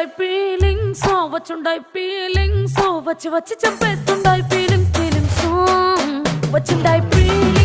చంపేస్తుండై feelings వచ్చుండై feelings వచ్చి వచ్చి చంపేస్తుండై ఫీలింగ్స్ ఫీలింగ్స్ వచ్చిండై ఫీలింగ్స్